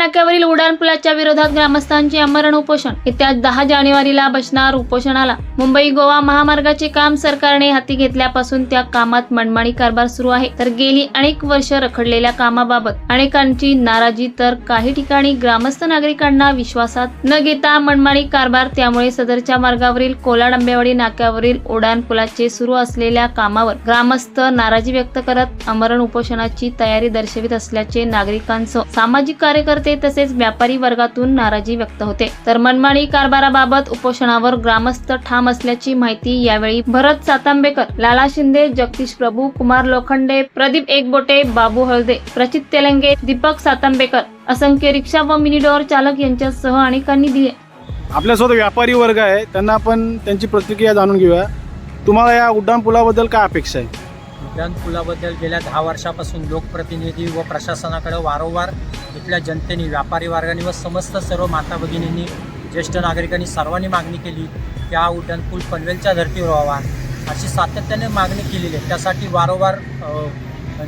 नाक्यावरील नाक्यावरील उड्डाणपुलाच्या विरोधात ग्रामस्थांचे अमरण उपोषण. येत्या दहा जानेवारीला बसणार उपोषणाला. मुंबई गोवा महामार्गाचे काम सरकारने हाती घेतल्यापासून त्या कामात मनमाणी कारभार सुरू आहे. तर गेली अनेक वर्ष रखडलेल्या कामाबाबत अनेकांची नाराजी तर काही ठिकाणी ग्रामस्थ नागरिकांना विश्वासात न घेता मनमाणी कारभार त्यामुळे सदरच्या मार्गावरील कोलाड आंबेवाडी नाक्यावरील उड्डाणपुलाचे सुरू असलेल्या कामावर ग्रामस्थ नाराजी व्यक्त करत अमरण उपोषणाची तयारी दर्शवित असल्याचे नागरिकांसह सामाजिक कार्यकर्ते तसेच व्यापारी वर्गातून नाराजी व्यक्त होते. तर मनमानी कारभाराबाबत उपोषणावर ग्रामस्थ ठाम असल्याची माहिती यावेळी भरत सातांबेकर लाला शिंदे जगदीश प्रभू कुमार लोखंडे प्रदीप एकबोटे बाबू हळदे प्रचित तेलंगे दीपक सातांबेकर असंख्य रिक्षा व मिनी डोअर चालक यांच्यासह अनेकांनी दिले. आपल्यासोबत व्यापारी वर्ग आहे. त्यांना आपण त्यांची प्रतिक्रिया जाणून घेऊया. तुम्हाला या उड्डाण पुलाबद्दल काय अपेक्षा आहे? उड्डाण पुलाबद्दल गेल्या दहा वर्षापासून लोकप्रतिनिधी व प्रशासनाकडे वारंवार इथल्या जनतेने व्यापारी वर्गाने व समस्त सर्व माता भगिनींनी ज्येष्ठ नागरिकांनी सर्वांनी मागणी केली की हा उड्डाणपूल पनवेलच्या धर्तीवर व्हावा. अशी सातत्याने मागणी केलेली आहे. त्यासाठी वारंवार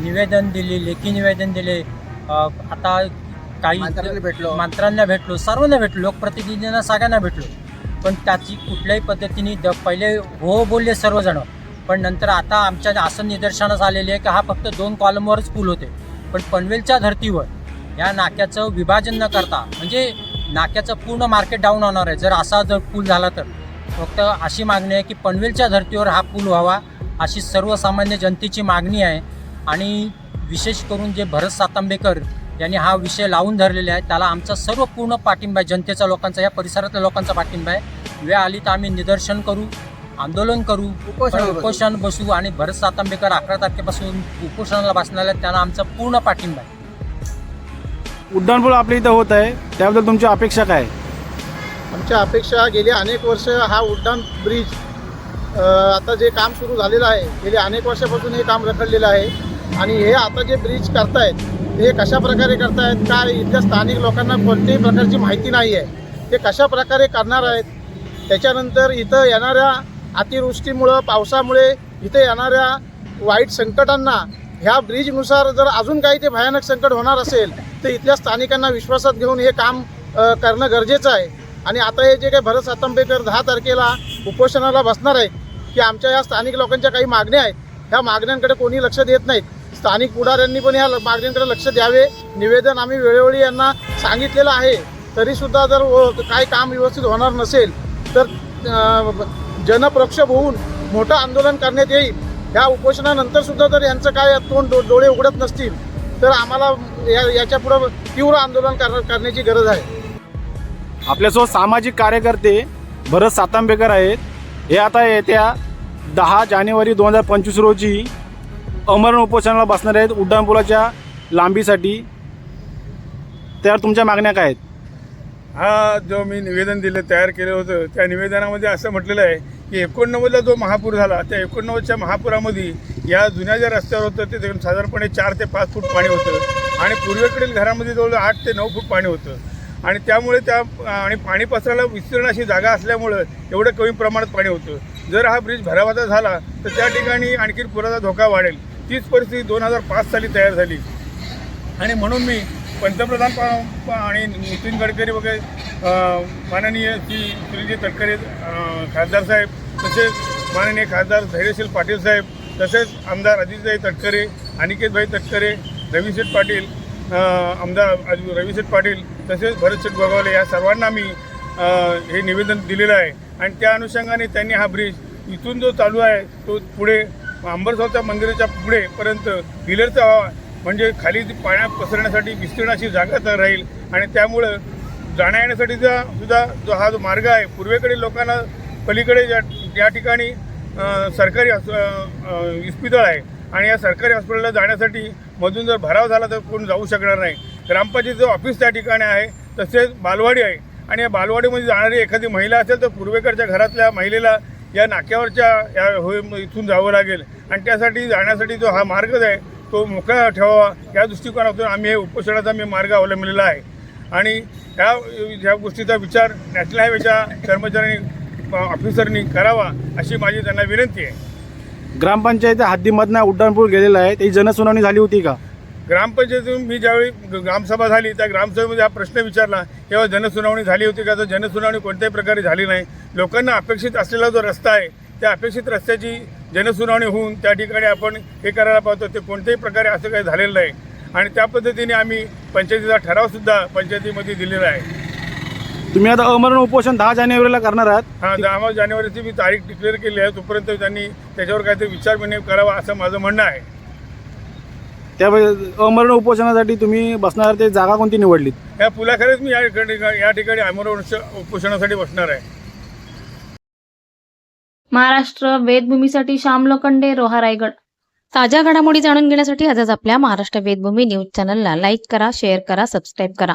निवेदन दिले लेखी निवेदन दिले. आता काही भेटलो. मंत्र्यांना भेटलो सर्वांना भेटलो लोकप्रतिनिधींना सगळ्यांना भेटलो. पण त्याची कुठल्याही पद्धतीने द पहिले हो बोलले सर्वजण. पण नंतर आता आमच्या असं निदर्शनास आलेले आहे की हा फक्त दोन कॉलमवरच पूल होते. पण पनवेलच्या धर्तीवर या नाक्याचं विभाजन न करता म्हणजे नाक्याचं पूर्ण मार्केट डाऊन होणार आहे. जर असा जर पूल झाला तर. फक्त अशी मागणी आहे की पनवेलच्या धर्तीवर हा पूल व्हावा अशी सर्वसामान्य जनतेची मागणी आहे. आणि विशेष करून जे भरत सातांबेकर यांनी हा विषय लावून धरलेला आहे त्याला आमचा सर्व पूर्ण पाठिंबा आहे. जनतेचा लोकांचा या परिसरातल्या लोकांचा पाठिंबा आहे. वेळ आली तर आम्ही निदर्शन करू आंदोलन करू उपोषण बसू. उपोषण बसू आणि भरत सातांबेकर अकरा तारखेपासून उपोषणाला बसणार आहेत त्यांना आमचा पूर्ण पाठिंबा आहे. उड्डाणपूल आपल्या इथं होत आहे. त्याबद्दल तुमची अपेक्षा काय? आमच्या अपेक्षा गेली अनेक वर्ष हा उड्डाण ब्रिज अ, आता जे काम सुरू झालेलं आहे गेली अनेक वर्षापासून हे काम रखडलेलं आहे. आणि हे आता जे ब्रिज करतायत हे कशा प्रकारे करतायत काय इथल्या स्थानिक लोकांना कोणत्याही प्रकारची माहिती नाही आहे ते कशा प्रकारे करणार आहेत त्याच्यानंतर इथं येणाऱ्या अतिवृष्टीमुळं पावसामुळे इथं येणाऱ्या वाईट संकटांना ह्या ब्रिजनुसार जर अजून काही ते भयानक संकट होणार असेल तर इथल्या स्थानिकांना विश्वासात घेऊन हे काम करणं गरजेचं आहे. आणि आता हे जे काही भरत सातंबेकर दहा तारखेला उपोषणाला बसणार आहेत की आमच्या या स्थानिक लोकांच्या काही मागण्या आहेत ह्या मागण्यांकडे कोणी लक्ष देत नाहीत. स्थानिक पुढाऱ्यांनी पण या मागण्यांकडे लक्ष द्यावे. निवेदन आम्ही वेळोवेळी यांना सांगितलेलं आहे. तरीसुद्धा जर काय काही काम व्यवस्थित होणार नसेल तर जनप्रक्षोभ होऊन मोठं आंदोलन करण्यात येईल. ह्या उपोषणानंतर सुद्धा जर यांचं काय तोंड डो डोळे उघडत नसतील तर आम्हाला या याच्या पुढं तीव्र आंदोलन कर करण्याची गरज आहे. आपल्यासोबत सामाजिक कार्यकर्ते भरत सातांबेकर आहेत. हे आता येत्या दहा जानेवारी दोन हजार पंचवीस रोजी अमरण उपोषणाला बसणार आहेत उड्डाणपुलाच्या लांबीसाठी. त्यावर तुमच्या मागण्या काय आहेत? हा जो मी निवेदन दिलं तयार केलं होतं त्या निवेदनामध्ये असं म्हटलेलं आहे की एकोणनव्वदला जो महापूर झाला त्या एकोणनव्वदच्या महापुरामध्ये या जुन्या ज्या रस्त्यावर होतं ते देखील साधारणपणे चार ते पाच फूट पाणी होतं. आणि पूर्वेकडील घरामध्ये जवळ आठ ते नऊ फूट पाणी होतं. आणि त्यामुळे त्या आणि पाणी पसरायला विस्तीर्ण अशी जागा असल्यामुळं एवढं कमी प्रमाणात पाणी होतं. जर हा ब्रिज भरावाचा झाला तर त्या ठिकाणी आणखी पुराचा धोका वाढेल. तीच परिस्थिती दोन हजार पाच साली तयार झाली. आणि म्हणून मी पंतप्रधान आणि नितीन गडकरी वगैरे माननीय श्री श्रीजी तटकरे खासदार साहेब तसेच माननीय खासदार धैर्यशील पाटील साहेब तसेच आमदार अजितभाई तटकरे अनिकेतभाई तटकरे रविशेठ पाटील आमदार अज- रविशेठ पाटील तसेच भरतशेठ गोगावले या सर्वांना मी हे निवेदन दिलेलं आहे. आणि त्या अनुषंगाने त्यांनी हा ब्रिज इथून जो चालू आहे तो पुढे अंबरसावच्या मंदिराच्या पुढेपर्यंत पिलरचा व्हावा म्हणजे खाली पाण्यात पसरण्यासाठी विस्तीर्ण अशी जागा तर राहील. आणि त्यामुळं जाण्या येण्यासाठीचा सुद्धा जो हा जो मार्ग आहे पूर्वेकडील लोकांना पलीकडे ज्या या ठिकाणी सरकारी इस्पितळ आहे आणि या सरकारी हॉस्पिटलला जाण्यासाठी मधून जर भराव झाला तर कोण जाऊ शकणार नाही. ग्रामपंचायतीचं ऑफिस त्या ठिकाणी आहे तसेच बालवाडी आहे आणि या बालवाडीमध्ये जाणारी एखादी महिला असेल तर पूर्वेकडच्या घरातल्या महिलेला या नाक्यावरच्या या होय इथून जावं लागेल आणि त्यासाठी जाण्यासाठी जो हा मार्ग आहे तो मोकळा ठेवावा. या दृष्टिकोनातून आम्ही हे उपोषणाचा मी मार्ग अवलंबलेला आहे. आणि ह्या ह्या गोष्टीचा विचार नॅशनल हायवेच्या कर्मचाऱ्यांनी ऑफिसरनी करावा अशी माझी त्यांना विनंती आहे. ग्रामपंचायतीच्या हद्दीमधनं उड्डाणपूल गेलेला आहे. त्याची जनसुनावणी झाली होती का? ग्रामपंचायतीतून मी ज्यावेळी ग्रामसभा झाली त्या ग्रामसभेमध्ये हा प्रश्न विचारला तेव्हा जनसुनावणी झाली होती का? तर जनसुनावणी कोणत्याही प्रकारे झाली नाही. लोकांना अपेक्षित असलेला जो रस्ता आहे त्या अपेक्षित रस्त्याची जनसुनावणी होऊन त्या ठिकाणी आपण हे करायला पाहतो. ते कोणत्याही प्रकारे असं काही झालेलं नाही. आणि त्या पद्धतीने आम्ही पंचायतीचा ठरावसुद्धा पंचायतीमध्ये दिलेला आहे. तुम्ही आता अमरण उपोषण दहा जानेवारीला करणार आहात. हा दहा जानेवारीची मी तारीख डिक्लेअर केली आहे. तोपर्यंत त्यांनी त्याच्यावर काहीतरी विचार विनिमय करावा असं माझं म्हणणं आहे. त्या अमरण उपोषणासाठी तुम्ही बसणार ते जागा कोणती निवडलीत? या पुलाखेरीज मी या ठिकाणी या ठिकाणी आमरण उपोषणासाठी बसणार आहे. महाराष्ट्र वेदभूमीसाठी श्याम लोखंडे रोहा रायगड. ताज्या घडामोडी जाणून घेण्यासाठी आजच आपल्या महाराष्ट्र वेदभूमी न्यूज चॅनलला लाईक करा शेअर करा सबस्क्राईब करा.